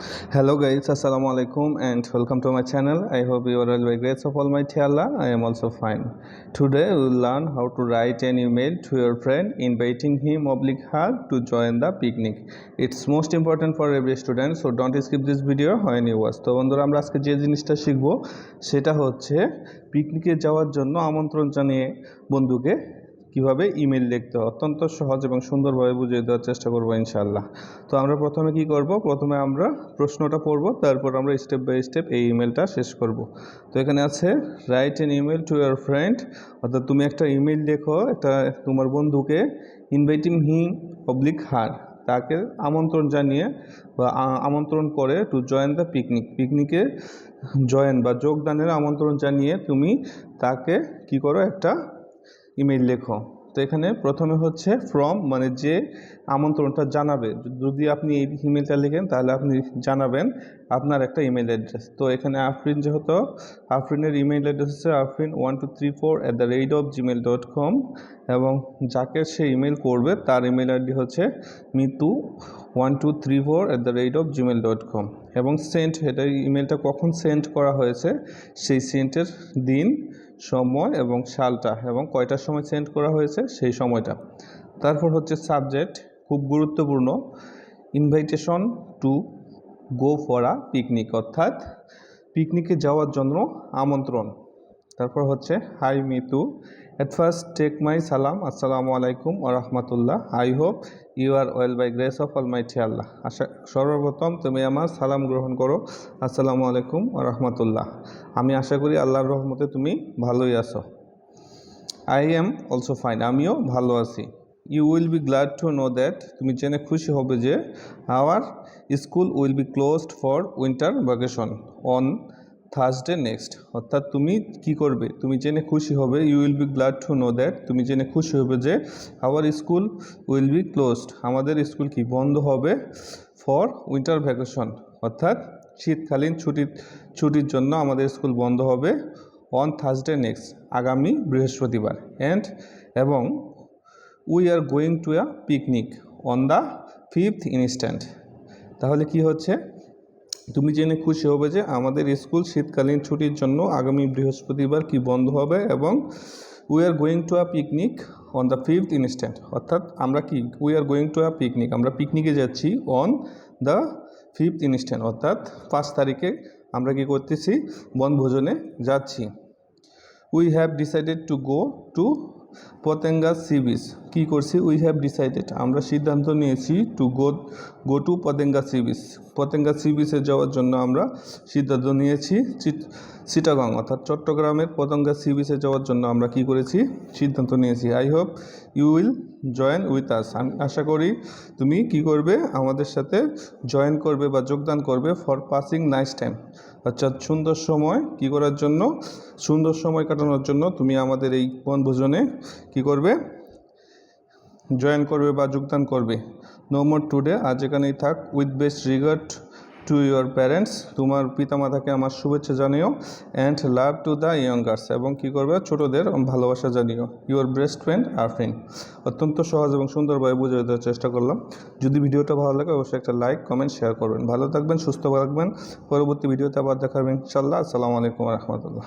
Hello guys, Assalamu alaikum and welcome to my channel. I hope you are all by grace of Almighty Allah. I am also fine. Today we will learn how to write an email to your friend inviting him oblique her to join the picnic. It's most important for every student so don't skip this video when you watch. তো বন্ধুরা আমরা আজকে যে জিনিসটা শিখব সেটা হচ্ছে পিকনিকে যাওয়ার জন্য আমন্ত্রণ জানিয়ে বন্ধুকে কীভাবে ইমেল লিখতে হয়? অত্যন্ত সহজ এবং সুন্দরভাবে বুঝিয়ে দেওয়ার চেষ্টা করব ইনশাল্লাহ তো আমরা প্রথমে কি করব? প্রথমে আমরা প্রশ্নটা পড়ব, তারপর আমরা স্টেপ বাই স্টেপ এই ইমেলটা শেষ করব। তো এখানে আছে write an email to your friend অর্থাৎ তুমি একটা ইমেল লেখো, একটা তোমার বন্ধুকে ইনভাইটিং হিম পাবলিক হার তাকে আমন্ত্রণ জানিয়ে বা আমন্ত্রণ করে টু জয়েন দ্য পিকনিক পিকনিকে জয়েন বা যোগদানের আমন্ত্রণ জানিয়ে তুমি তাকে কি করো? একটা ইমেল লেখো। তো এখানে প্রথমে হচ্ছে ফ্রম মানে যে আমন্ত্রণটা জানাবে। যদি আপনি এই ইমেলটা লেখেন, তাহলে আপনি জানাবেন আপনার একটা ইমেল অ্যাড্রেস। তো এখানে আফরিন যেহেতু, আফরিনের ইমেল অ্যাড্রেস হচ্ছে Afrin one two three four at the rate of Gmail dot com এবং যাকে সে ইমেল করবে, তার ইমেল আইডি হচ্ছে Mitu one two three four at the rate of Gmail dot com এবং সেন্ট এটা ইমেলটা কখন সেন্ড করা হয়েছে, সেই সেন্টের দিন সময় এবং সালটা এবং কয়টার সময় সেন্ড করা হয়েছে সেই সময়টা। তারপর হচ্ছে সাবজেক্ট খুব গুরুত্বপূর্ণ invitation to go for a picnic অর্থাৎ পিকনিকে যাওয়ার জন্য আমন্ত্রণ। তারপর হচ্ছে, hi Mitu at first take my সালাম আসসালামু আলাইকুম রহমতুল্লাহ। I hope you are well by grace of almighty Allah আশা, সর্বপ্রথম তুমি আমার সালাম গ্রহণ করো। আসসালামু আলাইকুম রহমতুল্লাহ। আমি আশা করি আল্লাহর রহমতে তুমি ভালোই আছো। আই এম অলসো ফাইন আমিও ভালো আছি। You will be glad to know that তুমি জেনে খুশি হবে যে our school will be closed for winter vacation on Thursday next অর্থাৎ তুমি কি করবে? তুমি জেনে খুশি হবে you will be glad to know that তুমি জেনে খুশি হবে যে our school will be closed আমাদের স্কুল কি? বন্ধ হবে ফর উইন্টার ভ্যাকেশন অর্থাৎ শীতকালীন ছুটির ছুটির জন্য আমাদের স্কুল বন্ধ হবে অন থার্সডে নেক্সট আগামী বৃহস্পতিবার. অ্যান্ড এবং we are going to a picnic on the fifth instant তাহলে কি হচ্ছে? তুমি জেনে খুশি হবে যে আমাদের স্কুল শীতকালীন ছুটির জন্য আগামী বৃহস্পতিবার কি বন্ধ হবে এবং we are going to a picnic on the fifth instant অর্থাৎ আমরা কি we are going to a picnic আমরা পিকনিকে যাচ্ছি অন দ্য ফিফথ ইনস্ট্যান্ট অর্থাৎ পাঁচ তারিখে আমরা কি করতেছি, বনভোজনে যাচ্ছি। We have decided to go to Patenga sea beach কী করছি? উই হ্যাভ ডিসাইডেড আমরা সিদ্ধান্ত নিয়েছি to go go to Patenga sea beach Patenga sea বিচে যাওয়ার জন্য আমরা সিদ্ধান্ত নিয়েছি চিট- চিটাগং অর্থাৎ চট্টগ্রামের পতঙ্গা সি বিচে যাওয়ার জন্য আমরা কি করেছি? সিদ্ধান্ত নিয়েছি। I hope you will join with us আমি আশা করি তুমি কি করবে? আমাদের সাথে জয়েন করবে বা যোগদান করবে ফর পাসিং নাইস টাইম অর্থাৎ সুন্দর সময় কি করার জন্য? সুন্দর সময় কাটানোর জন্য তুমি আমাদের এই বনভোজনে কি করবে? জয়েন করবে বা যোগদান করবে। নো মোর টুডে আজ এখানেই থাক। With best regard to your parents তোমার পিতামাতাকে আমার শুভেচ্ছা জানিও and love to the youngers এবং কী করবে? ছোটদের ভালোবাসা জানিও। ইউর বেস্ট ফ্রেন্ড আর ফ্রেন্ড অত্যন্ত সহজ এবং সুন্দরভাবে বুঝে দেওয়ার চেষ্টা করলাম। যদি ভিডিওটা ভালো লাগে, অবশ্যই একটা লাইক কমেন্ট শেয়ার করবেন। ভালো থাকবেন, সুস্থ থাকবেন। পরবর্তী ভিডিওতে আবার দেখাবেন ইনশাল্লাহ আসসালামু আলাইকুম রহমতুল্লাহ।